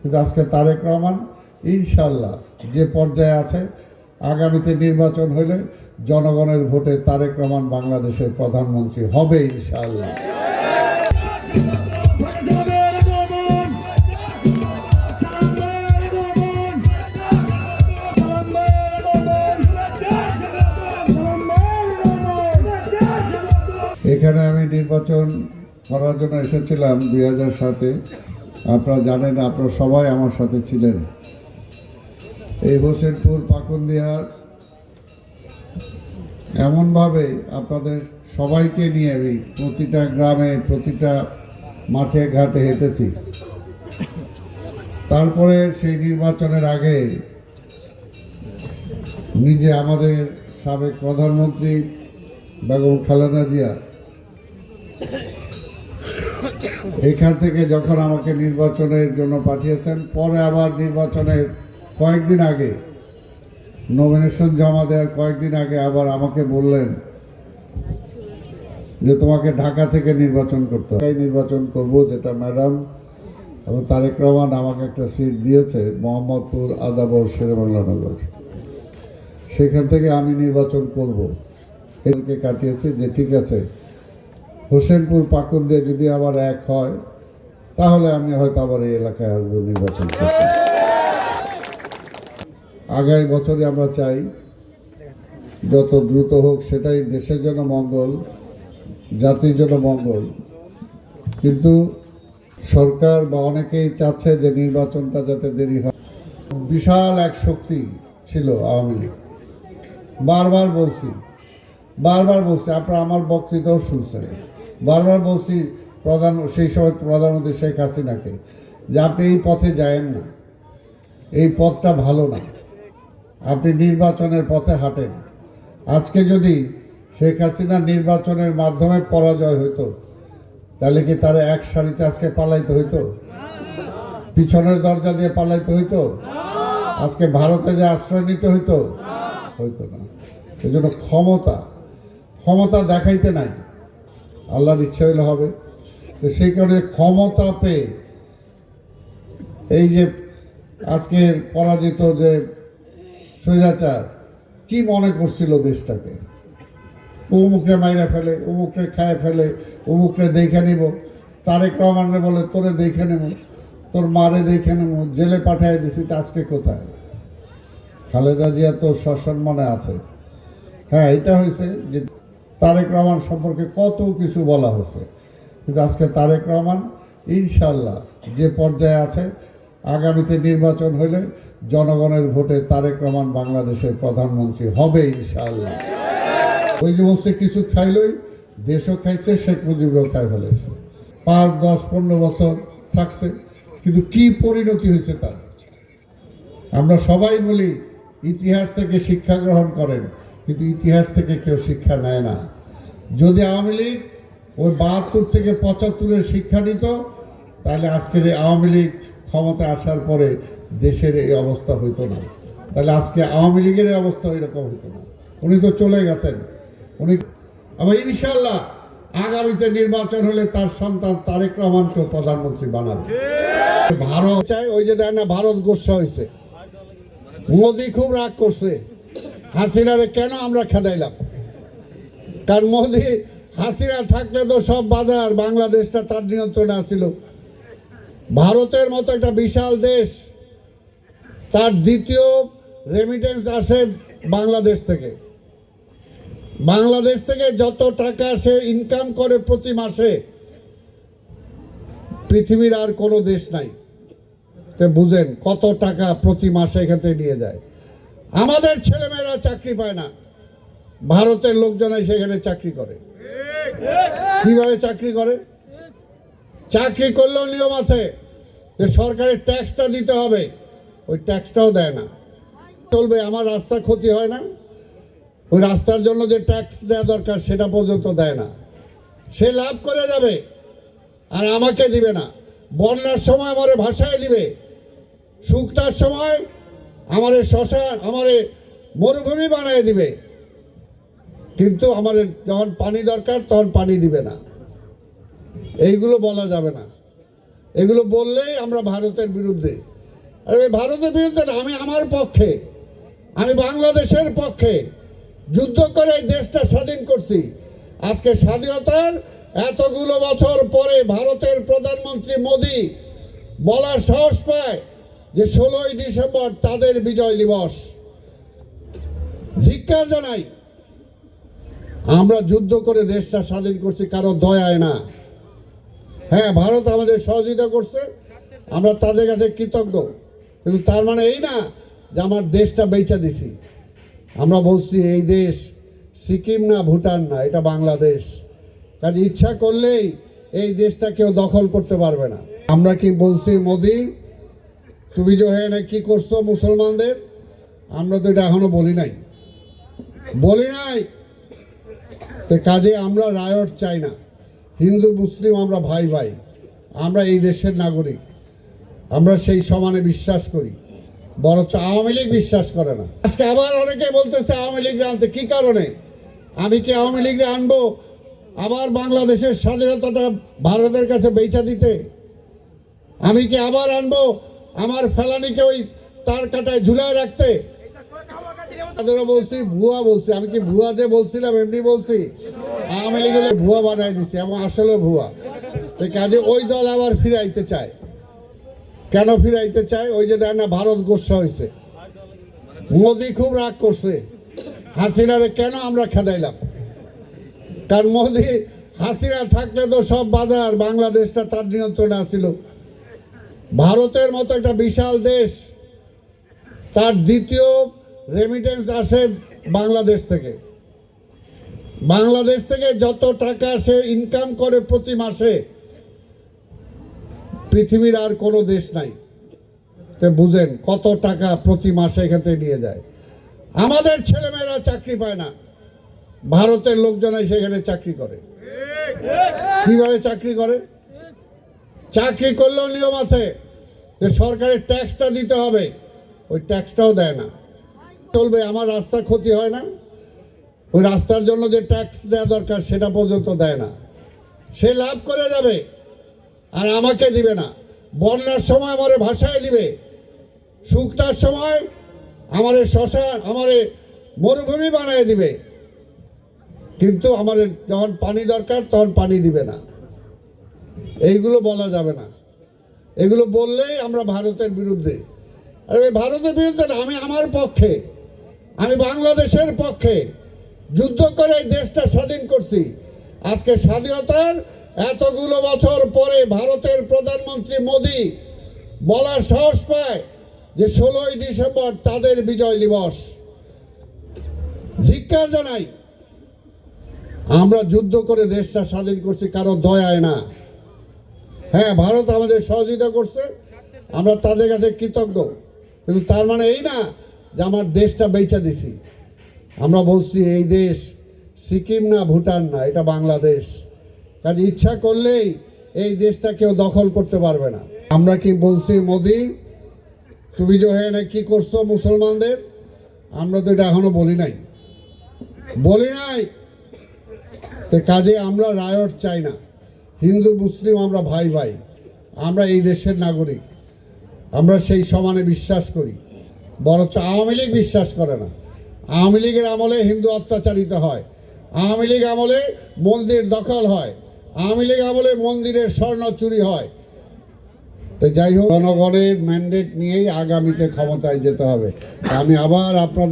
কিন্তু আজকে তারেক রহমান ইনশাল্লাহ যে পর্যায়ে আছে, আগামীতে নির্বাচন হলে জনগণের ভোটে তারেক রহমান বাংলাদেশের প্রধানমন্ত্রী হবে ইনশাল্লাহ এখানে আমি নির্বাচন করার জন্য এসেছিলাম দুই হাজার সাতে। আপনারা জানেন, আপনারা সবাই আমার সাথে ছিলেন। এই হোসেনপুর, পাকুন্দিয়ার এমনভাবে আপনাদের সবাইকে নিয়ে আমি প্রতিটা গ্রামে, প্রতিটা মাঠে, ঘাটে হেঁটেছি। তারপরে সেই নির্বাচনের আগে নিজে আমাদের সাবেক প্রধানমন্ত্রী বেগম খালেদা জিয়া এখান থেকে যখন আমাকে নির্বাচনের জন্য পাঠিয়েছেন, পরে আবার নির্বাচনের কয়েকদিন আগে নমিনেশন জমা দেওয়ার কয়েকদিন আগে আবার আমাকে বললেন যে তোমাকে ঢাকা থেকে নির্বাচন করতে হবে। নির্বাচন করব যেটা ম্যাডাম এবং তারেক রহমান আমাকে একটা সিট দিয়েছে, মোহাম্মদপুর আদাবর শেরেবাংলানগর। সেখান থেকে আমি নির্বাচন করব। এদেরকে কাটিয়েছি যে ঠিক আছে হোসেনপুর পাকুন দিয়ে যদি আবার এক হয়, তাহলে আমি হয়তো আবার এই এলাকায় আসব নির্বাচন করতে। আগামী বছরে আমরা চাই, যত দ্রুত হোক সেটাই দেশের জন্য মঙ্গল, জাতির জন্য মঙ্গল। কিন্তু সরকার বা অনেকেই চাচ্ছে যে নির্বাচনটা যাতে দেরি হয়। বিশাল এক শক্তি ছিল আওয়ামী লীগ। বারবার বলছি বারবার বলছি, আপনারা আমার বক্তৃতাও শুনছেন। বারবার বলছি, প্রধান, সেই সময় প্রধানমন্ত্রী শেখ হাসিনাকে, যে আপনি এই পথে যায়েন না। এই পথটা ভালো না। আপনি নির্বাচনের পথে হাঁটেন। আজকে যদি শেখ হাসিনা নির্বাচনের মাধ্যমে পরাজয় হইতো, তাহলে কি তার এক সারিতে আজকে পালাইতে হইতো? পিছনের দরজা দিয়ে পালাইতে হইতো? আজকে ভারতে যে আশ্রয় নিতে হইতো? হইতো না। এই জন্য ক্ষমতা ক্ষমতা দেখাইতে নাই। আল্লাহর ইচ্ছা হইলে হবে। তো সেই কারণে ক্ষমতা পেয়ে এই যে আজকের পরাজিত যে স্বৈরাচার, কি মনে করছিল দেশটাকে? অমুকরে মাইরা ফেলে অমুকরে খায় ফেলে অমুকরে দেখে নিব। তারেক রহমানরে বলে, তোরে দেখে নেব, তোর মারে দেখে নেব, জেলে পাঠিয়ে দিছি, তা আজকে কোথায়? খালেদা জিয়া তো সসম্মানে আছে। হ্যাঁ এটা হয়েছে যে তারেক রহমান সম্পর্কে কত কিছু বলা হয়েছে। কিন্তু আজকে তারেক রহমান ইনশাল্লাহ যে পর্যায়ে আছে, আগামীতে নির্বাচন হলে জনগণের ভোটে তারেক রহমান বাংলাদেশের প্রধানমন্ত্রী হবে ইনশাল্লাহ ওই যে বলছে, কিছু খাইলই দেশও খাইছে, শেখ মুজিবরাও খাই ফেলেছে। পাঁচ, দশ, পনেরো বছর থাকছে, কিন্তু কি পরিণতি হয়েছে তার? আমরা সবাই বলি ইতিহাস থেকে শিক্ষা গ্রহণ করেন। কিন্তু ইতিহাস থেকে কেউ শিক্ষা নেয় না। যদি আওয়ামী লীগ ওই বাহাত্তর থেকে পঁচাত্তরের শিক্ষা নিত তাহলে আজকের এই আওয়ামী লীগ ক্ষমতা আসার পরে দেশের এই অবস্থা হইতো না। তাহলে আজকে আওয়ামী লীগের অবস্থা এরকম হইতো না। উনি তো চলে গেছেন। উনি আবার ইনশাল্লাহ আগামীতে নির্বাচন হলে তার সন্তান তারেক রহমানকে প্রধানমন্ত্রী বানাবে। ভারত চাই ওই যে দেয় না, ভারত গোসা হয়েছে মোদি খুব রাগ করছে। হাসিনারে কেন আমরা খেদাইলাম? কারণ মোদি হাসিনা থাকলে তো সব বাজার বাংলাদেশটা তার নিয়ন্ত্রণে আসছিল ভারতের মতো একটা বিশাল দেশ, তার দ্বিতীয় রেমিটেন্স আসে বাংলাদেশ থেকে। বাংলাদেশ থেকে যত টাকা সে ইনকাম করে প্রতি মাসে, পৃথিবীর আর কোনো দেশ নাই। তো বুঝেন কত টাকা প্রতি মাসে এখান নিয়ে যায়। আমাদের ছেলেমেয়েরা চাকরি পায় না। ভারতের লোকজনাই সেখানে চাকরি করে। কীভাবে চাকরি করে? চাকরি করলেও নিয়ম আছে যে সরকারের ট্যাক্সটা দিতে হবে। ওই ট্যাক্সটাও দেয় না। চলবে, আমার রাস্তা ক্ষতি হয় না। ওই রাস্তার জন্য যে ট্যাক্স দেওয়া দরকার, সেটা পর্যন্ত দেয় না। সে লাভ করে যাবে, আর আমাকে দিবে না। বন্যার সময় আমারে ভাষায় দিবে। শুকনার সময় আমারে শ্মশান আমারে মরুভূমি বানিয়ে দিবে। কিন্তু আমাদের যখন পানি দরকার তখন পানি দিবে না। এইগুলো বলা যাবে না। এগুলো বললেই আমরা ভারতের বিরুদ্ধে। আর ভারতের বিরুদ্ধে না, আমি আমার পক্ষে আমি বাংলাদেশের পক্ষে যুদ্ধ করে এই দেশটা স্বাধীন করছি। আজকে স্বাধীনতার এতগুলো বছর পরে ভারতের প্রধানমন্ত্রী মোদি বলার সাহস পায়। যে ষোলোই ডিসেম্বর তাদের বিজয় দিবস। ধিক্কার জানাই, আমরা যুদ্ধ করে দেশটা স্বাধীন করছি, কারও দয়ায় না। হ্যাঁ ভারত আমাদের সহযোগিতা করছে, আমরা তাদের কাছে কৃতজ্ঞ। কিন্তু তার মানে এই না যে আমার দেশটা বেচা দিছি। আমরা বলছি এই দেশ সিকিম না, ভুটান না, এটা বাংলাদেশ। কাজে ইচ্ছা করলেই এই দেশটা কেউ দখল করতে পারবে না। আমরা কি বলছি, মোদি তুমি যে হ্যাঁ কি করছ মুসলমানদের? আমরা তো এটা এখনও বলি নাই। বলি নাই? তো কাজে আমরা রায়ট চাই না। হিন্দু, মুসলিম আমরা ভাই ভাই। আমরা এই দেশের নাগরিক। আমরা সেই সমানে বিশ্বাস করি। বরঞ্চ আওয়ামী লীগ বিশ্বাস করে না। আজকে আবার অনেকে বলতেছে আওয়ামী লীগ আনতে। কি কারণে? আমি কি আওয়ামী লীগকে আনব? আবার বাংলাদেশের স্বাধীনতাটা ভারতের কাছে বেচা দিতে? আমি কি আবার আনব? আমার ফেলানিকে ওই তার কাটায় ঝুলায় রাখতে। বলছি, ভুয়া বলছি। আমি কি ভুয়া যে বলছিলাম, এমনি বলছি? আওয়ামী লীগের ভুয়া বানাই দিছি, এবং আসলে ভুয়া। কাজে ওই দল আবার ফিরাইতে চায়। কেন ফিরাইতে চায়? ওই যে দেয় না, ভারত গোসা হয়েছে। মোদি খুব রাগ করছে। হাসিনারে কেন আমরা খেদাইলাম? কারণ মোদি, হাসিনা থাকলে তো সব বাজার, বাংলাদেশটা তার নিয়ন্ত্রণে আসিল ভারতের মতো একটা বিশাল দেশ, তার দ্বিতীয় রেমিটেন্স আসে বাংলাদেশ থেকে। বাংলাদেশ থেকে যত টাকা সে ইনকাম করে প্রতি মাসে, পৃথিবীর আর কোনো দেশ নাই। তো বুঝেন কত টাকা প্রতি মাসে এখান থেকে নিয়ে যায়। আমাদের ছেলেমেয়েরা চাকরি পায় না। ভারতের লোকজনাই সেখানে চাকরি করে। কীভাবে চাকরি করে? চাকরি করলেও নিয়ম আছে যে সরকারের ট্যাক্সটা দিতে হবে। ওই ট্যাক্সটাও দেয় না। চলবে, আমার রাস্তা ক্ষতি হয় না। ওই রাস্তার জন্য যে ট্যাক্স দেওয়া দরকার, সেটা পর্যন্ত দেয় না। সে লাভ করে যাবে, আর আমাকে দিবে না। বন্যার সময় আমারে ভাষায় দিবে। শুকনার সময় আমারে শ্মশান আমারে মরুভূমি বানিয়ে দিবে। কিন্তু আমাদের যখন পানি দরকার, তখন পানি দিবে না। এইগুলো বলা যাবে না। এগুলো বললেই আমরা ভারতের বিরুদ্ধে। আর ভারতের বিরুদ্ধে না, আমি আমার পক্ষে আমি বাংলাদেশের পক্ষে যুদ্ধ করে এই দেশটা স্বাধীন করছি। আজকে স্বাধীনতার এতগুলো বছর পরে ভারতের প্রধানমন্ত্রী মোদি বলার সাহস পায় যে ষোলোই ডিসেম্বর তাদের বিজয় দিবস। ধিক্কার জানাই আমরা যুদ্ধ করে দেশটা স্বাধীন করছি কারও দয়ায় না। হ্যাঁ ভারত আমাদের সহযোগিতা করছে। আমরা তাদের কাছে কৃতজ্ঞ। কিন্তু তার মানে এই না যে আমার দেশটা বেচা দিছি। আমরা বলছি এই দেশ সিকিম না, ভুটান না, এটা বাংলাদেশ। কাজে ইচ্ছা করলেই এই দেশটা কেউ দখল করতে পারবে না। আমরা কি বলছি, মোদি, তুমি যে হ্যাঁ কি করছ মুসলমানদের? আমরা তো এটা এখনও বলি নাই। বলি নাই কাজে আমরা রায়ট চাই না। হিন্দু, মুসলিম, আমরা ভাই ভাই, আমরা এই দেশের নাগরিক, আমরা সেই সমানে বিশ্বাস করি, বরঞ্চ আওয়ামী লীগ বিশ্বাস করে না। আওয়ামী লীগের আমলে হিন্দু অত্যাচারিত হয়, আওয়ামী লীগ আমলে মন্দির দখল হয়, আওয়ামী লীগ আমলে মন্দিরের স্বর্ণ চুরি হয়। তো যাই হোক, জনগণের ম্যান্ডেট নিয়েই আগামীতে ক্ষমতায় যেতে হবে। আমি আবার আপনার